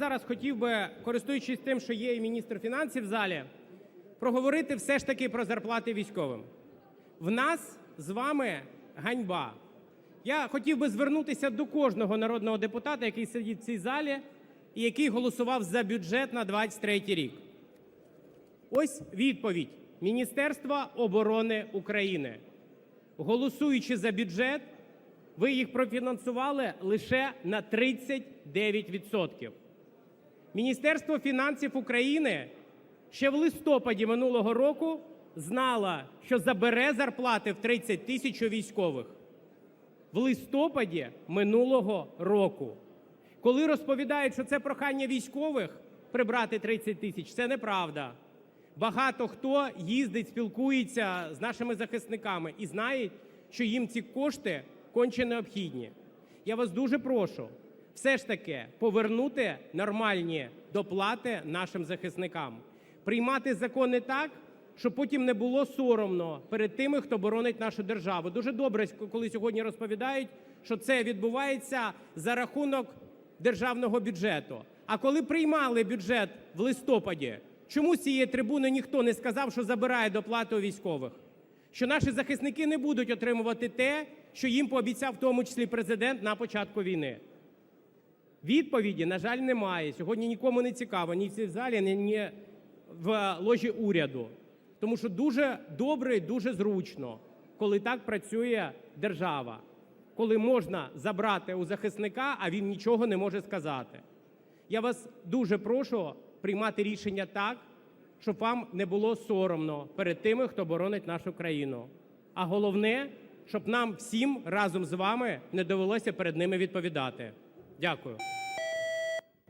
Зараз хотів би, користуючись тим, що є і міністр фінансів в залі, проговорити все ж таки про зарплати військовим. В нас з вами ганьба. Я хотів би звернутися до кожного народного депутата, який сидить в цій залі і який голосував за бюджет на 23 рік. Ось відповідь Міністерства оборони України. Голосуючи за бюджет, ви їх профінансували лише на 39%. Міністерство фінансів України ще в листопаді минулого року знало, що забере зарплати в 30 тисяч військових. В листопаді минулого року. Коли розповідають, що це прохання військових прибрати 30 тисяч, це неправда. Багато хто їздить, спілкується з нашими захисниками і знає, що їм ці кошти конче необхідні. Я вас дуже прошу все ж таки повернути нормальні доплати нашим захисникам, приймати закони так, щоб потім не було соромно перед тими, хто боронить нашу державу. Дуже добре, коли сьогодні розповідають, що це відбувається за рахунок державного бюджету. А коли приймали бюджет в листопаді, чому з цієї трибуни ніхто не сказав, що забирає доплату військових? Що наші захисники не будуть отримувати те, що їм пообіцяв в тому числі президент на початку війни? Відповіді, на жаль, немає. Сьогодні нікому не цікаво, ні в цій залі, ні, в ложі уряду. Тому що дуже добре і дуже зручно, коли так працює держава, коли можна забрати у захисника, а він нічого не може сказати. Я вас дуже прошу приймати рішення так, щоб вам не було соромно перед тими, хто боронить нашу країну. А головне, щоб нам всім разом з вами не довелося перед ними відповідати. Дякую.